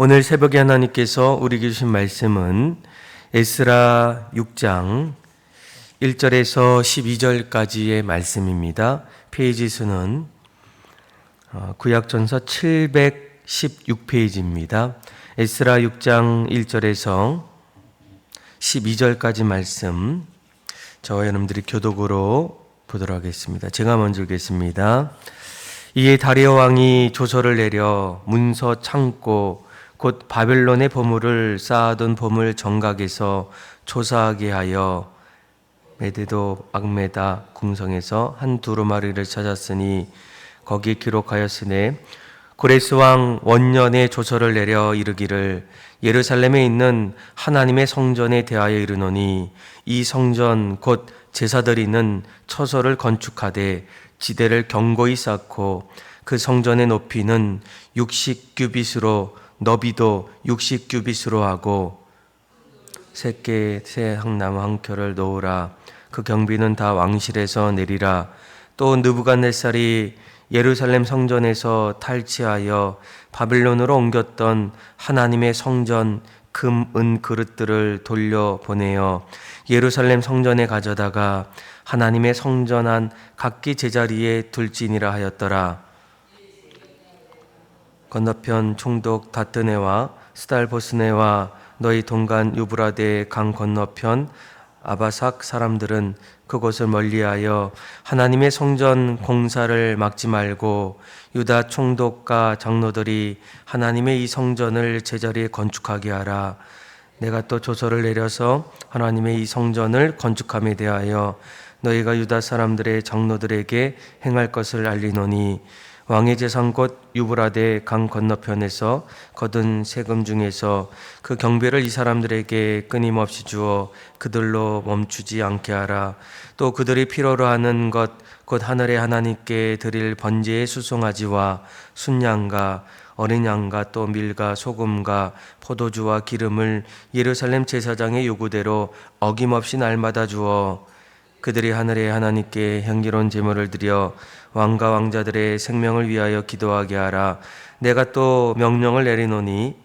오늘 새벽에 하나님께서 우리에게 주신 말씀은 에스라 6장 1절에서 12절까지의 말씀입니다. 페이지 수는 어, 구약전서 716페이지입니다. 에스라 6장 1절에서 12절까지 말씀 저와 여러분들이 교독으로 보도록 하겠습니다. 제가 먼저 읽겠습니다. 이에 다리오 왕이 조서를 내려 문서 창고 곧 바벨론의 보물을 쌓아둔 보물 정각에서 조사하게 하여 메데도 악메다 궁성에서 한 두루마리를 찾았으니 거기 기록하였으네. 고레스 왕 원년에 조서를 내려 이르기를 예루살렘에 있는 하나님의 성전에 대하여 이르노니 이 성전 곧 제사드리는 처소를 건축하되 지대를 견고히 쌓고 그 성전의 높이는 60규빗으로 너비도 60규빗으로 하고 새끼 새 항나무 한 켜를 놓으라 그 경비는 다 왕실에서 내리라 또 느부갓네살이 예루살렘 성전에서 탈취하여 바빌론으로 옮겼던 하나님의 성전 금, 은 그릇들을 돌려 보내어 예루살렘 성전에 가져다가 하나님의 성전한 각기 제자리에 둘지니라 하였더라. 건너편 총독 다트네와 스달보스네와 너희 동간 유브라데 강 건너편 아바삭 사람들은 그곳을 멀리하여 하나님의 성전 공사를 막지 말고 유다 총독과 장로들이 하나님의 이 성전을 제자리에 건축하게 하라. 내가 또 조서를 내려서 하나님의 이 성전을 건축함에 대하여 너희가 유다 사람들의 장로들에게 행할 것을 알리노니 왕의 재산 곧 유브라데 강 건너편에서 거둔 세금 중에서 그 경배를 이 사람들에게 끊임없이 주어 그들로 멈추지 않게 하라. 또 그들이 필요로 하는 것 곧 하늘의 하나님께 드릴 번제의 수송아지와 순양과 어린 양과 또 밀과 소금과 포도주와 기름을 예루살렘 제사장의 요구대로 어김없이 날마다 주어 그들이 하늘의 하나님께 향기로운 제물을 드려 왕과 왕자들의 생명을 위하여 기도하게 하라. 내가 또 명령을 내리노니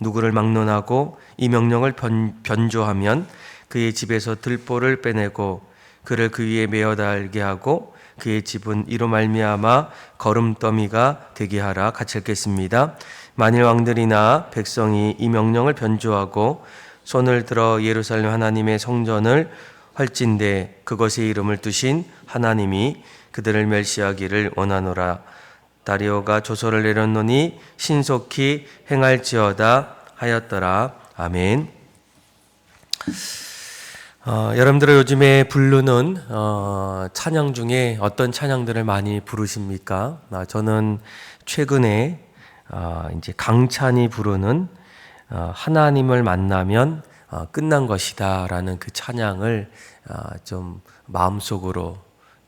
누구를 막론하고 이 명령을 변, 변조하면 그의 집에서 들보를 빼내고 그를 그 위에 메어 달게 하고 그의 집은 이로 말미암아 걸음더미가 되게 하라 같이 읽겠습니다. 만일 왕들이나 백성이 이 명령을 변조하고 손을 들어 예루살렘 하나님의 성전을 할진대 그것의 이름을 두신 하나님이 그들을 멸시하기를 원하노라. 다리오가 조서를 내렸노니 신속히 행할지어다 하였더라. 아멘. 어, 여러분들 요즘에 부르는 어, 찬양 중에 어떤 찬양들을 많이 부르십니까? 아, 저는 최근에 어, 이제 강찬이 부르는 어, 하나님을 만나면 어, 끝난 것이다라는 그 찬양을 어, 좀 마음속으로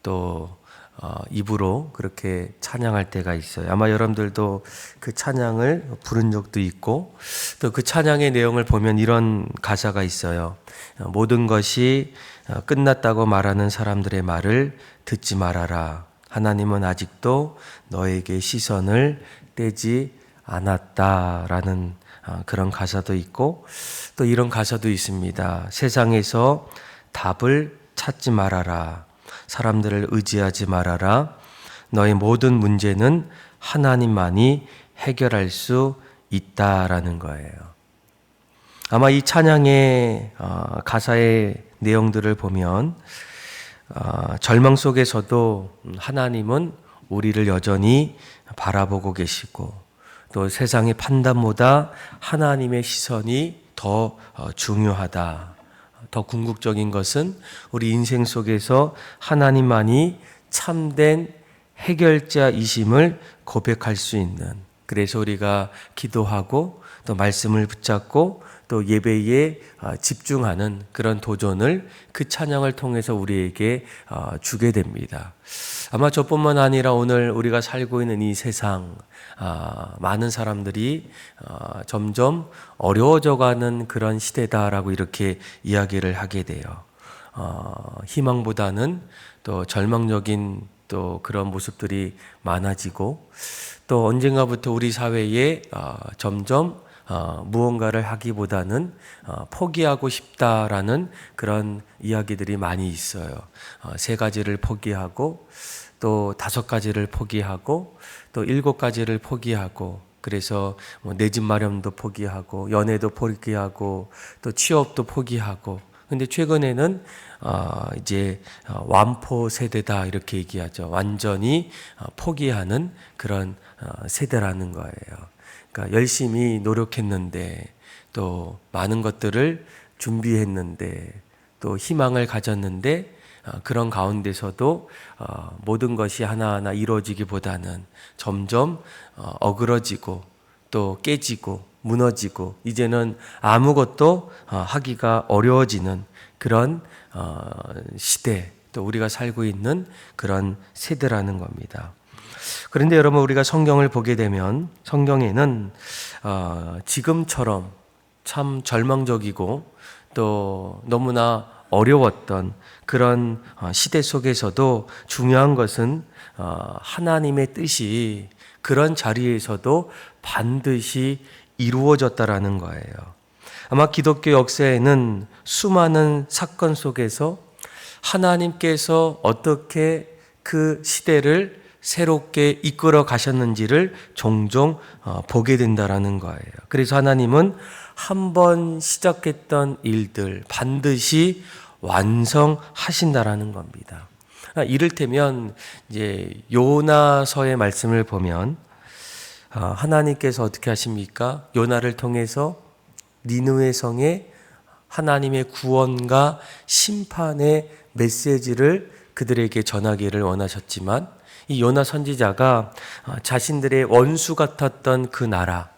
또 어, 입으로 그렇게 찬양할 때가 있어요. 아마 여러분들도 그 찬양을 부른 적도 있고 또 그 찬양의 내용을 보면 이런 가사가 있어요. 어, 모든 것이 어, 끝났다고 말하는 사람들의 말을 듣지 말아라. 하나님은 아직도 너에게 시선을 떼지 않았다라는 그런 가사도 있고 또 이런 가사도 있습니다. 세상에서 답을 찾지 말아라. 사람들을 의지하지 말아라. 너의 모든 문제는 하나님만이 해결할 수 있다라는 거예요. 아마 이 찬양의 어, 가사의 내용들을 보면 어, 절망 속에서도 하나님은 우리를 여전히 바라보고 계시고 또 세상의 판단보다 하나님의 시선이 더 어, 중요하다. 더 궁극적인 것은 우리 인생 속에서 하나님만이 참된 해결자이심을 고백할 수 있는 그래서 우리가 기도하고 또 말씀을 붙잡고 또 예배에 아, 집중하는 그런 도전을 그 찬양을 통해서 우리에게 아, 주게 됩니다. 아마 저뿐만 아니라 오늘 우리가 살고 있는 이 세상 아, 많은 사람들이 점점 어려워져가는 그런 시대다라고 이렇게 이야기를 하게 돼요. 어, 희망보다는 또 절망적인 또 그런 모습들이 많아지고 또 언젠가부터 우리 사회에 점점 어, 무언가를 하기보다는 어, 포기하고 싶다라는 그런 이야기들이 많이 있어요. 어, 세 가지를 포기하고 또 다섯 가지를 포기하고 또 일곱 가지를 포기하고 그래서 뭐 내 집 마련도 포기하고 연애도 포기하고 또 취업도 포기하고 근데 최근에는 어 이제 어, 완포 세대다 이렇게 얘기하죠. 완전히 어, 포기하는 그런 어, 세대라는 거예요. 그러니까 열심히 노력했는데 또 많은 것들을 준비했는데 또 희망을 가졌는데 어, 그런 가운데서도 어, 모든 것이 하나하나 이루어지기보다는 점점 어, 어그러지고 또 깨지고 무너지고 이제는 아무것도 어, 하기가 어려워지는 그런 어, 시대 또 우리가 살고 있는 그런 세대라는 겁니다. 그런데 여러분 우리가 성경을 보게 되면 성경에는 어, 지금처럼 참 절망적이고 또 너무나 어려웠던 그런 어, 시대 속에서도 중요한 것은 어, 하나님의 뜻이 그런 자리에서도 반드시 이루어졌다라는 거예요. 아마 기독교 역사에는 수많은 사건 속에서 하나님께서 어떻게 그 시대를 새롭게 이끌어 가셨는지를 종종 어, 보게 된다라는 거예요. 그래서 하나님은 한 번 시작했던 일들 반드시 완성하신다라는 겁니다. 아, 이를테면 이제 요나서의 말씀을 보면 아, 하나님께서 어떻게 하십니까? 요나를 통해서 니느웨 성에 하나님의 구원과 심판의 메시지를 그들에게 전하기를 원하셨지만 이 요나 선지자가 아, 자신들의 원수 같았던 그 나라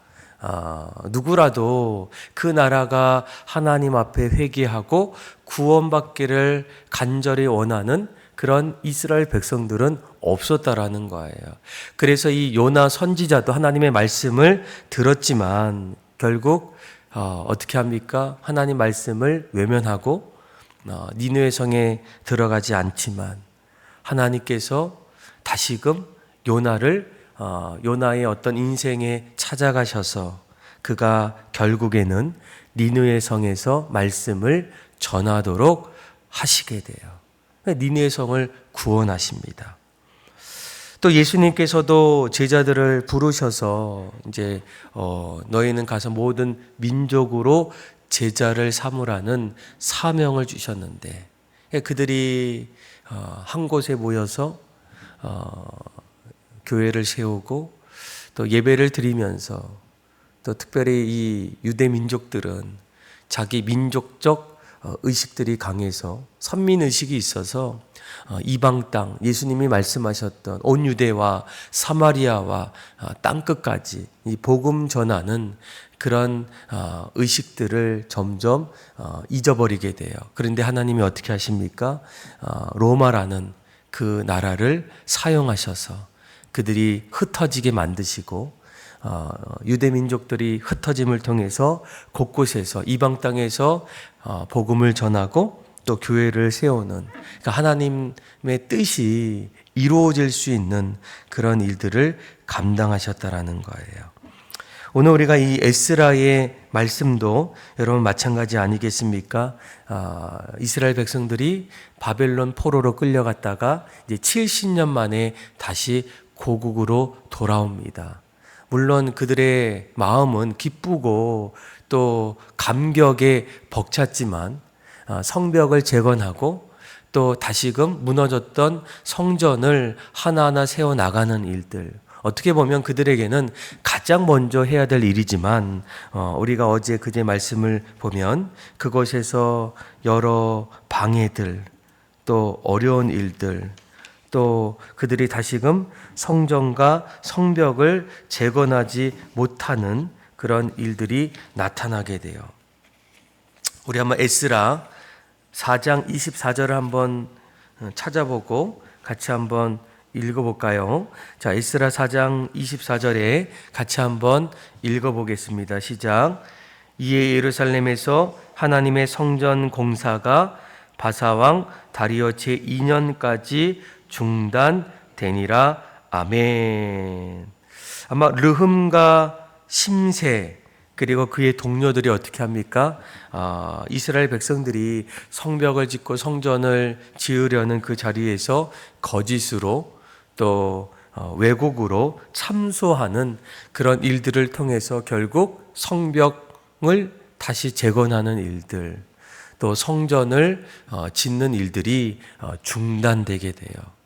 아, 누구라도 그 나라가 하나님 앞에 회개하고 구원받기를 간절히 원하는 그런 이스라엘 백성들은 없었다라는 거예요. 그래서 이 요나 선지자도 하나님의 말씀을 들었지만 결국 어, 어떻게 합니까? 하나님 말씀을 외면하고 어, 니느웨 성에 들어가지 않지만 하나님께서 다시금 요나를 어, 요나의 어떤 인생에 찾아가셔서 그가 결국에는 니느웨 성에서 말씀을 전하도록 하시게 돼요. 니느웨 성을 구원하십니다. 또 예수님께서도 제자들을 부르셔서 이제 어, 너희는 가서 모든 민족으로 제자를 삼으라는 사명을 주셨는데 그들이 어, 한 곳에 모여서 어, 교회를 세우고 또 예배를 드리면서 또 특별히 이 유대 민족들은 자기 민족적 어, 의식들이 강해서 선민 의식이 있어서 어, 이방 땅 예수님이 말씀하셨던 온 유대와 사마리아와 어, 땅 끝까지 이 복음 전하는 그런 의식들을 점점 잊어버리게 돼요. 그런데 하나님이 어떻게 하십니까? 로마라는 그 나라를 사용하셔서 그들이 흩어지게 만드시고 어, 유대 민족들이 흩어짐을 통해서 곳곳에서 이방 땅에서 어, 복음을 전하고 또 교회를 세우는 그러니까 하나님의 뜻이 이루어질 수 있는 그런 일들을 감당하셨다라는 거예요. 오늘 우리가 이 에스라의 말씀도 여러분 마찬가지 아니겠습니까? 아, 이스라엘 백성들이 바벨론 포로로 끌려갔다가 이제 70년 만에 다시 고국으로 돌아옵니다. 물론 그들의 마음은 기쁘고 또 감격에 벅찼지만 아, 성벽을 재건하고 또 다시금 무너졌던 성전을 하나하나 세워 나가는 일들. 어떻게 보면 그들에게는 가장 먼저 해야 될 일이지만 어, 우리가 어제 그제 말씀을 보면 그것에서 여러 방해들 또 어려운 일들 또 그들이 다시금 성전과 성벽을 재건하지 못하는 그런 일들이 나타나게 돼요. 우리 한번 에스라 4장 24절을 한번 찾아보고 같이 한번 읽어볼까요? 자, 에스라 4장 24절에 같이 한번 읽어보겠습니다. 시작. 이에 예루살렘에서 하나님의 성전 공사가 바사왕 다리어 제 2년까지 중단되니라. 아멘. 아마 르흠과 심세 그리고 그의 동료들이 어떻게 합니까? 아, 이스라엘 백성들이 성벽을 짓고 성전을 지으려는 그 자리에서 거짓으로 또 어, 왜곡으로 참소하는 그런 일들을 통해서 결국 성벽을 다시 재건하는 일들, 또 성전을 어, 짓는 일들이 어, 중단되게 돼요.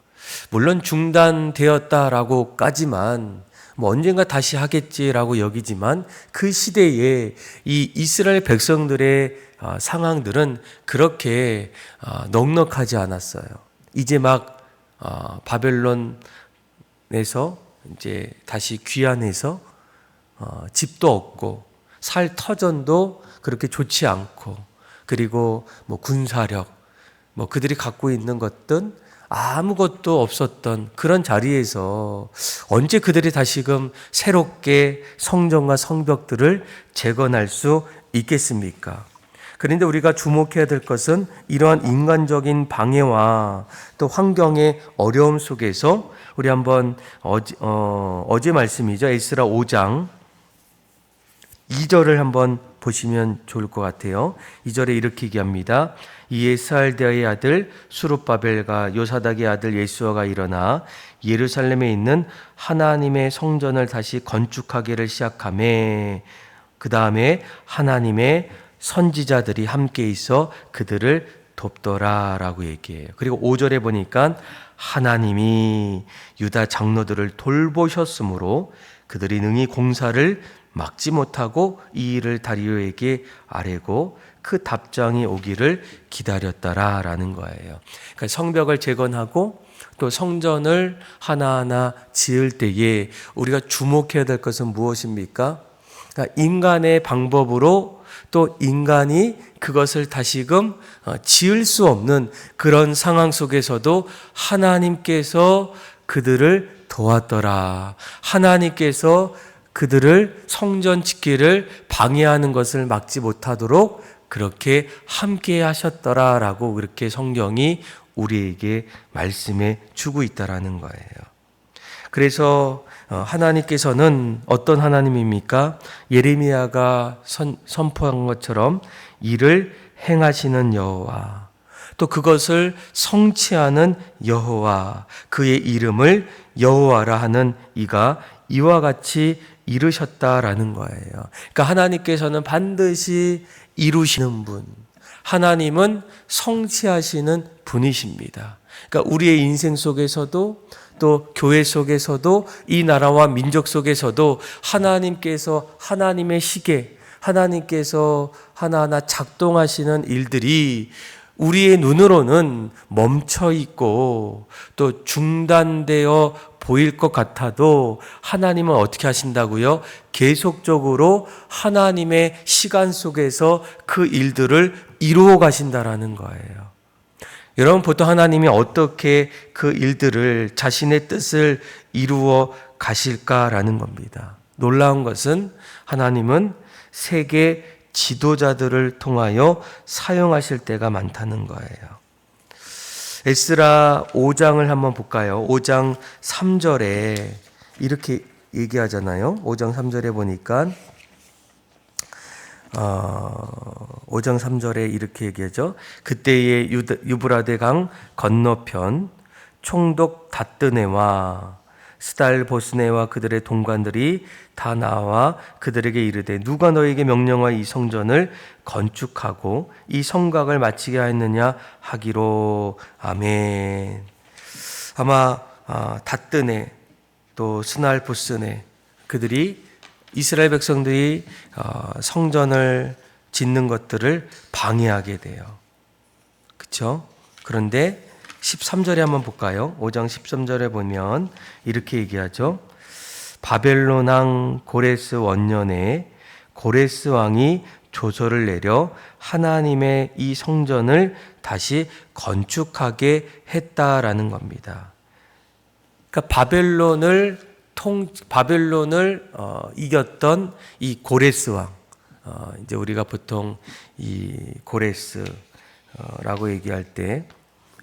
물론 중단되었다라고까지만 뭐 언젠가 다시 하겠지라고 여기지만 그 시대에 이 이스라엘 백성들의 어, 상황들은 그렇게 어, 넉넉하지 않았어요. 이제 막 어, 바벨론에서 이제 다시 귀환해서 어, 집도 없고 살 터전도 그렇게 좋지 않고 그리고 뭐 군사력 뭐 그들이 갖고 있는 것든 아무것도 없었던 그런 자리에서 언제 그들이 다시금 새롭게 성전과 성벽들을 재건할 수 있겠습니까? 그런데 우리가 주목해야 될 것은 이러한 인간적인 방해와 또 환경의 어려움 속에서 우리 한번 어제, 어, 어제 말씀이죠. 에스라 5장 2절을 한번 보시면 좋을 것 같아요. 2절에 이렇게 얘기합니다. 이에 스알데아의 아들 수룹바벨과 요사닥의 아들 예수아가 일어나 예루살렘에 있는 하나님의 성전을 다시 건축하기를 시작함에 그 다음에 하나님의 선지자들이 함께 있어 그들을 돕더라라고 얘기해요. 그리고 5절에 보니까 하나님이 유다 장로들을 돌보셨으므로 그들이 능히 공사를 막지 못하고 이 일을 다리오에게 아뢰고 그 답장이 오기를 기다렸다라는 거예요. 그러니까 성벽을 재건하고 또 성전을 하나하나 지을 때에 우리가 주목해야 될 것은 무엇입니까? 그러니까 인간의 방법으로 또 인간이 그것을 다시금 어, 지을 수 없는 그런 상황 속에서도 하나님께서 그들을 도왔더라. 하나님께서 그들을 성전 짓기를 방해하는 것을 막지 못하도록 그렇게 함께 하셨더라라고 그렇게 성경이 우리에게 말씀해 주고 있다라는 거예요. 그래서 어, 하나님께서는 어떤 하나님입니까? 예레미야가 선, 선포한 것처럼 이를 행하시는 여호와 또 그것을 성취하는 여호와 그의 이름을 여호와라 하는 이가 이와 같이 이루셨다라는 거예요. 그러니까 하나님께서는 반드시 이루시는 분. 하나님은 성취하시는 분이십니다. 그러니까 우리의 인생 속에서도 또 교회 속에서도 이 나라와 민족 속에서도 하나님께서 하나님의 시계, 하나님께서 하나하나 작동하시는 일들이 우리의 눈으로는 멈춰 있고 또 중단되어 보일 것 같아도 하나님은 어떻게 하신다고요? 계속적으로 하나님의 시간 속에서 그 일들을 이루어 가신다라는 거예요. 여러분 보통 하나님이 어떻게 그 일들을 자신의 뜻을 이루어 가실까라는 겁니다. 놀라운 것은 하나님은 세계 지도자들을 통하여 사용하실 때가 많다는 거예요. 에스라 5장을 한번 볼까요? 5장 3절에 이렇게 얘기하잖아요. 5장 3절에 보니까 어, 5장 3절에 이렇게 얘기하죠. 그때의 유브라데 강 건너편 총독 다뜨네와 스달 보스네와 그들의 동관들이 다 나와 그들에게 이르되 누가 너에게 명령하 이 성전을 건축하고 이 성곽을 마치게 하였느냐 하기로 아멘. 아마 아, 다뜨네 또 스날 보스네 그들이 이스라엘 백성들이 어, 성전을 짓는 것들을 방해하게 돼요. 그렇죠? 그런데 13절에 한번 볼까요? 5장 13절에 보면 이렇게 얘기하죠. 바벨론 왕 고레스 원년에 고레스 왕이 조서를 내려 하나님의 이 성전을 다시 건축하게 했다라는 겁니다. 그러니까 바벨론을 통 바벨론을 어, 이겼던 이 고레스 왕. 어, 이제 우리가 보통 이 고레스라고 얘기할 때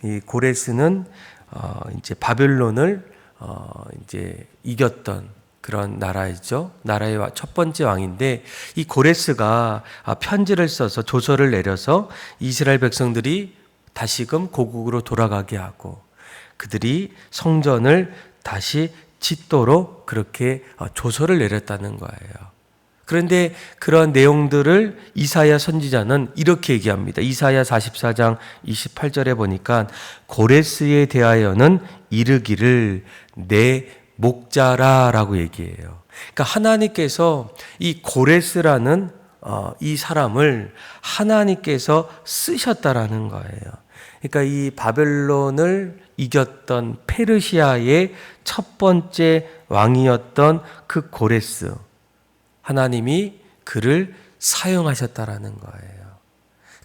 이 고레스는 어 이제 바벨론을 어 이제 이겼던 그런 나라이죠. 나라의 와- 첫 번째 왕인데 이 고레스가 아, 편지를 써서 조서를 내려서 이스라엘 백성들이 다시금 고국으로 돌아가게 하고 그들이 성전을 다시 짓도록 그렇게 어, 조서를 내렸다는 거예요. 그런데 그러한 내용들을 이사야 선지자는 이렇게 얘기합니다. 이사야 44장 28절에 보니까 고레스에 대하여는 이르기를 내 목자라라고 얘기해요. 그러니까 하나님께서 이 고레스라는 어, 이 사람을 하나님께서 쓰셨다라는 거예요. 그러니까 이 바벨론을 이겼던 페르시아의 첫 번째 왕이었던 그 고레스. 하나님이 그를 사용하셨다라는 거예요.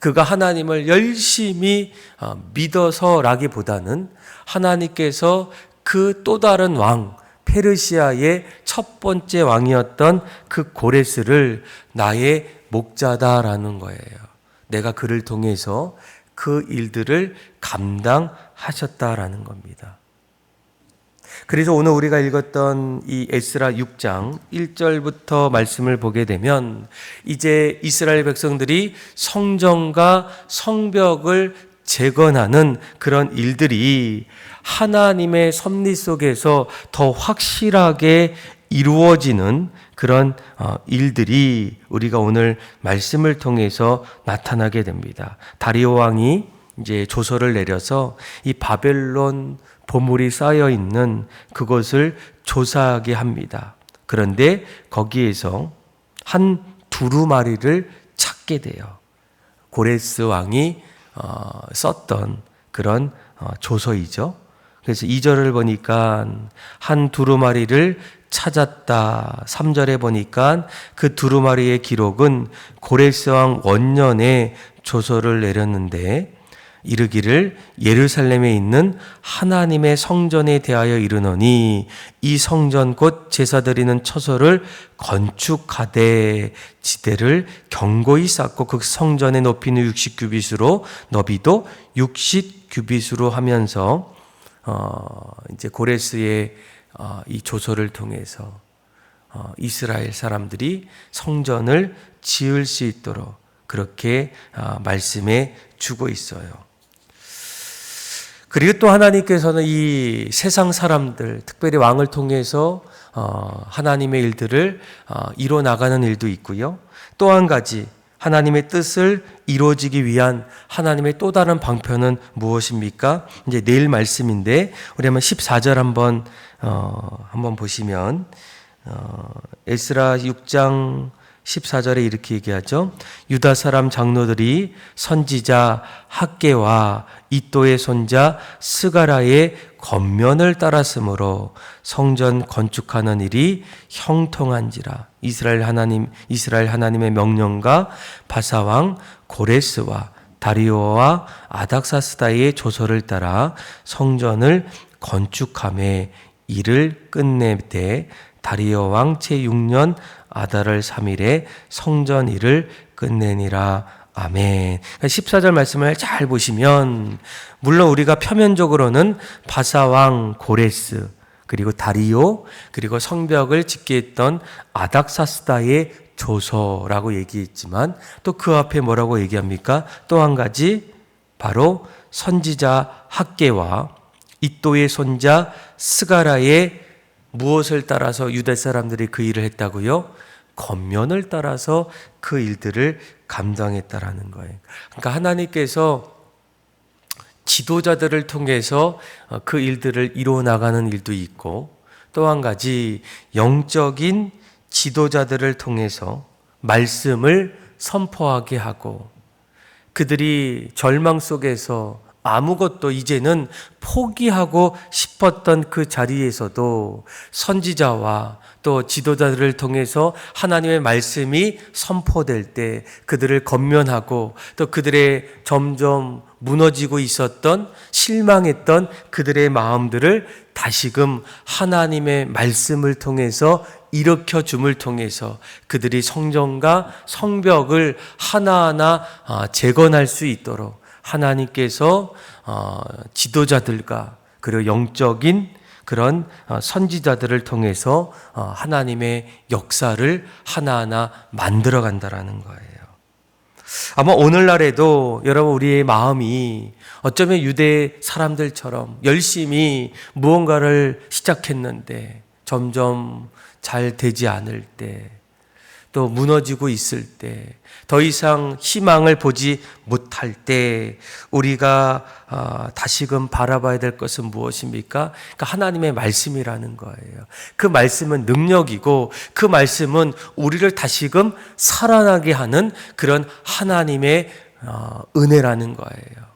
그가 하나님을 열심히 어, 믿어서라기보다는 하나님께서 그 또 다른 왕, 페르시아의 첫 번째 왕이었던 그 고레스를 나의 목자다라는 거예요. 내가 그를 통해서 그 일들을 감당하셨다라는 겁니다. 그래서 오늘 우리가 읽었던 이 에스라 6장 1절부터 말씀을 보게 되면 이제 이스라엘 백성들이 성전과 성벽을 재건하는 그런 일들이 하나님의 섭리 속에서 더 확실하게 이루어지는 그런 어, 일들이 우리가 오늘 말씀을 통해서 나타나게 됩니다. 다리오 왕이 이제 조서를 내려서 이 바벨론 보물이 쌓여 있는 그것을 조사하게 합니다. 그런데 거기에서 한 두루마리를 찾게 돼요. 고레스 왕이 어, 썼던 그런 어, 조서이죠. 그래서 2절을 보니까 한 두루마리를 찾았다. 3절에 보니까 그 두루마리의 기록은 고레스 왕 원년에 조서를 내렸는데 이르기를 예루살렘에 있는 하나님의 성전에 대하여 이르노니 이 성전 곧 제사 드리는 처소를 건축하되 지대를 견고히 쌓고 그 성전의 높이는 60규빗으로 너비도 60규빗으로 하면서 어 이제 고레스의 어, 이 조서를 통해서 어, 이스라엘 사람들이 성전을 지을 수 있도록 그렇게 어, 말씀해 주고 있어요. 그리고 또 하나님께서는 이 세상 사람들, 특별히 왕을 통해서 어, 하나님의 일들을 어, 이뤄 나가는 일도 있고요. 또 한 가지 하나님의 뜻을 이루어지기 위한 하나님의 또 다른 방편은 무엇입니까? 이제 내일 말씀인데 우리 한번 14절 한번 어, 한번 보시면 어, 에스라 6장 14절에 이렇게 얘기하죠. 유다 사람 장로들이 선지자 학계와 이또의 손자 스가라의 겉면을 따랐으므로 성전 건축하는 일이 형통한지라 이스라엘 하나님 이스라엘 하나님의 명령과 바사 왕 고레스와 다리오와 아닥사스다의 조서를 따라 성전을 건축함에 일을 끝내되 다리오 왕 제 6년 아달월 3일에 성전 일을 끝내니라. 아멘. 14절 그러니까 말씀을 잘 보시면 물론 우리가 표면적으로는 바사왕 고레스 그리고 다리오 그리고 성벽을 짓게 했던 아닥사스다의 조서라고 얘기했지만 또 그 앞에 뭐라고 얘기합니까? 또 한 가지 바로 선지자 학계와 이또의 손자 스가라의 무엇을 따라서 유대 사람들이 그 일을 했다고요? 겉면을 따라서 그 일들을 감당했다라는 거예요. 그러니까 하나님께서 지도자들을 통해서 어, 그 일들을 이루어 나가는 일도 있고 또 한 가지 영적인 지도자들을 통해서 말씀을 선포하게 하고 그들이 절망 속에서 아무것도 이제는 포기하고 싶었던 그 자리에서도 선지자와 또 지도자들을 통해서 하나님의 말씀이 선포될 때 그들을 건면하고 또 그들의 점점 무너지고 있었던 실망했던 그들의 마음들을 다시금 하나님의 말씀을 통해서 일으켜 줌을 통해서 그들이 성전과 성벽을 하나하나 아, 재건할 수 있도록 하나님께서 어, 지도자들과 그리고 영적인 그런 어, 선지자들을 통해서 어, 하나님의 역사를 하나하나 만들어 간다라는 거예요. 아마 오늘날에도 여러분 우리의 마음이 어쩌면 유대 사람들처럼 열심히 무언가를 시작했는데 점점 잘 되지 않을 때, 또 무너지고 있을 때, 더 이상 희망을 보지 못할 때, 우리가 아, 다시금 바라봐야 될 것은 무엇입니까? 그러니까 하나님의 말씀이라는 거예요. 그 말씀은 능력이고, 그 말씀은 우리를 다시금 살아나게 하는 그런 하나님의 어, 은혜라는 거예요.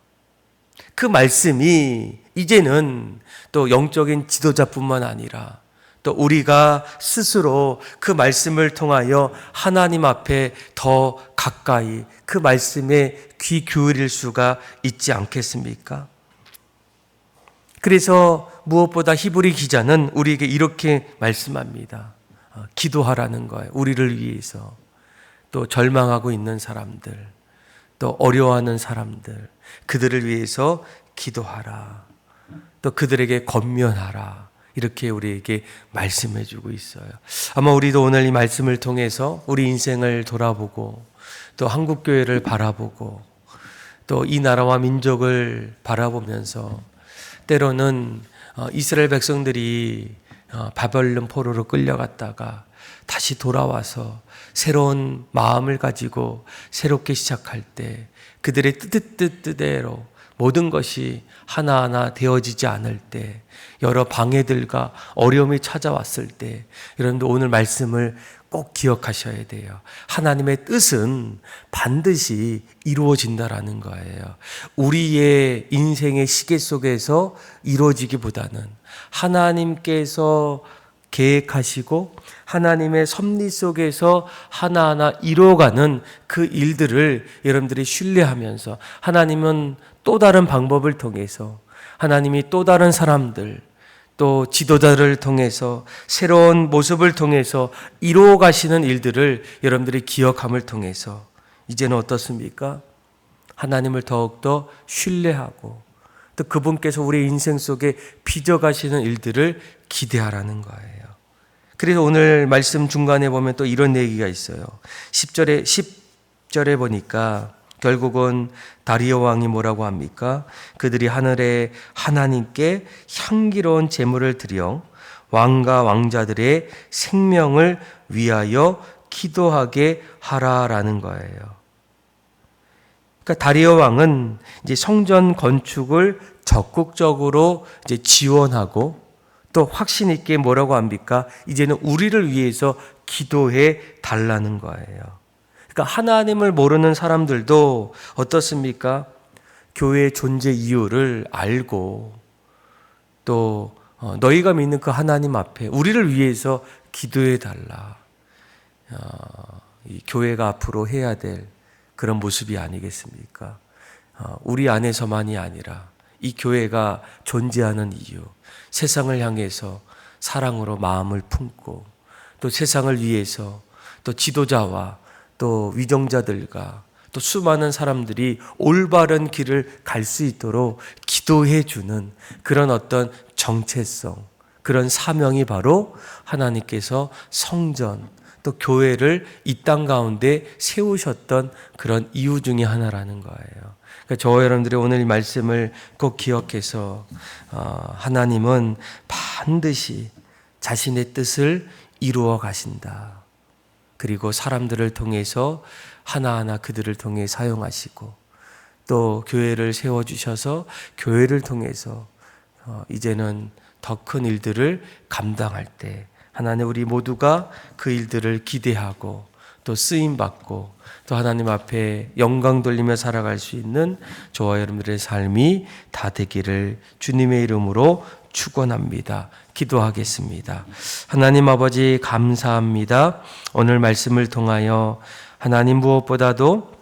그 말씀이 이제는 또 영적인 지도자뿐만 아니라 또 우리가 스스로 그 말씀을 통하여 하나님 앞에 더 가까이 그 말씀에 귀 기울일 수가 있지 않겠습니까? 그래서 무엇보다 히브리 기자는 우리에게 이렇게 말씀합니다. 어, 기도하라는 거예요. 우리를 위해서. 또 절망하고 있는 사람들, 또 어려워하는 사람들, 그들을 위해서 기도하라. 또 그들에게 권면하라. 이렇게 우리에게 말씀해 주고 있어요. 아마 우리도 오늘 이 말씀을 통해서 우리 인생을 돌아보고 또 한국 교회를 바라보고 또 이 나라와 민족을 바라보면서 때로는 어, 이스라엘 백성들이 어, 바벨론 포로로 끌려갔다가 다시 돌아와서 새로운 마음을 가지고 새롭게 시작할 때 그들의 뜻뜻뜻대로 모든 것이 하나하나 되어지지 않을 때 여러 방해들과 어려움이 찾아왔을 때 여러분들 오늘 말씀을 꼭 기억하셔야 돼요. 하나님의 뜻은 반드시 이루어진다라는 거예요. 우리의 인생의 시계 속에서 이루어지기보다는 하나님께서 계획하시고 하나님의 섭리 속에서 하나하나 이루어가는 그 일들을 여러분들이 신뢰하면서 하나님은 또 다른 방법을 통해서 하나님이 또 다른 사람들 또 지도자를 통해서 새로운 모습을 통해서 이루어 가시는 일들을 여러분들이 기억함을 통해서 이제는 어떻습니까? 하나님을 더욱더 신뢰하고 또 그분께서 우리 인생 속에 빚어 가시는 일들을 기대하라는 거예요. 그래서 오늘 말씀 중간에 보면 또 이런 얘기가 있어요. 10절에 10절에 보니까 결국은 다리오 왕이 뭐라고 합니까? 그들이 하늘의 하나님께 향기로운 제물을 드려 왕과 왕자들의 생명을 위하여 기도하게 하라라는 거예요. 그러니까 다리오 왕은 이제 성전 건축을 적극적으로 이제 지원하고 또 확신 있게 뭐라고 합니까? 이제는 우리를 위해서 기도해 달라는 거예요. 그러니까 하나님을 모르는 사람들도 어떻습니까? 교회의 존재 이유를 알고 또 어, 너희가 믿는 그 하나님 앞에 우리를 위해서 기도해 달라. 어, 교회가 앞으로 해야 될 그런 모습이 아니겠습니까? 어, 우리 안에서만이 아니라 이 교회가 존재하는 이유, 세상을 향해서 사랑으로 마음을 품고 또 세상을 위해서 또 지도자와 또 위정자들과 또 수많은 사람들이 올바른 길을 갈 수 있도록 기도해 주는 그런 어떤 정체성, 그런 사명이 바로 하나님께서 성전, 또 교회를 이 땅 가운데 세우셨던 그런 이유 중의 하나라는 거예요. 그러니까 저와 여러분들이 오늘 이 말씀을 꼭 기억해서 어, 하나님은 반드시 자신의 뜻을 이루어 가신다. 그리고 사람들을 통해서 하나하나 그들을 통해 사용하시고 또 교회를 세워 주셔서 교회를 통해서 어, 이제는 더 큰 일들을 감당할 때 하나님 우리 모두가 그 일들을 기대하고 또 쓰임 받고 또 하나님 앞에 영광 돌리며 살아갈 수 있는 저와 여러분들의 삶이 다 되기를 주님의 이름으로 축원합니다. 기도하겠습니다. 하나님 아버지 감사합니다. 오늘 말씀을 통하여 하나님 무엇보다도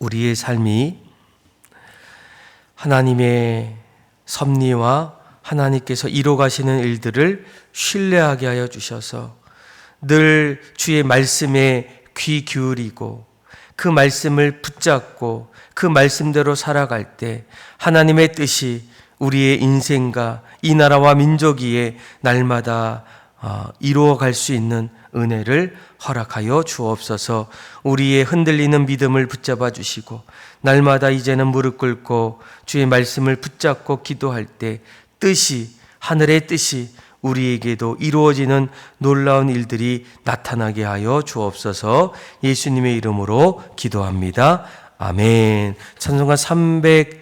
우리의 삶이 하나님의 섭리와 하나님께서 이뤄 가시는 일들을 신뢰하게 하여 주셔서 늘 주의 말씀에 귀 기울이고 그 말씀을 붙잡고 그 말씀대로 살아갈 때 하나님의 뜻이 우리의 인생과 이 나라와 민족 위에 날마다 어, 이루어갈 수 있는 은혜를 허락하여 주옵소서. 우리의 흔들리는 믿음을 붙잡아 주시고 날마다 이제는 무릎 꿇고 주의 말씀을 붙잡고 기도할 때 뜻이 하늘의 뜻이 우리에게도 이루어지는 놀라운 일들이 나타나게 하여 주옵소서. 예수님의 이름으로 기도합니다. 아멘. 찬송가 300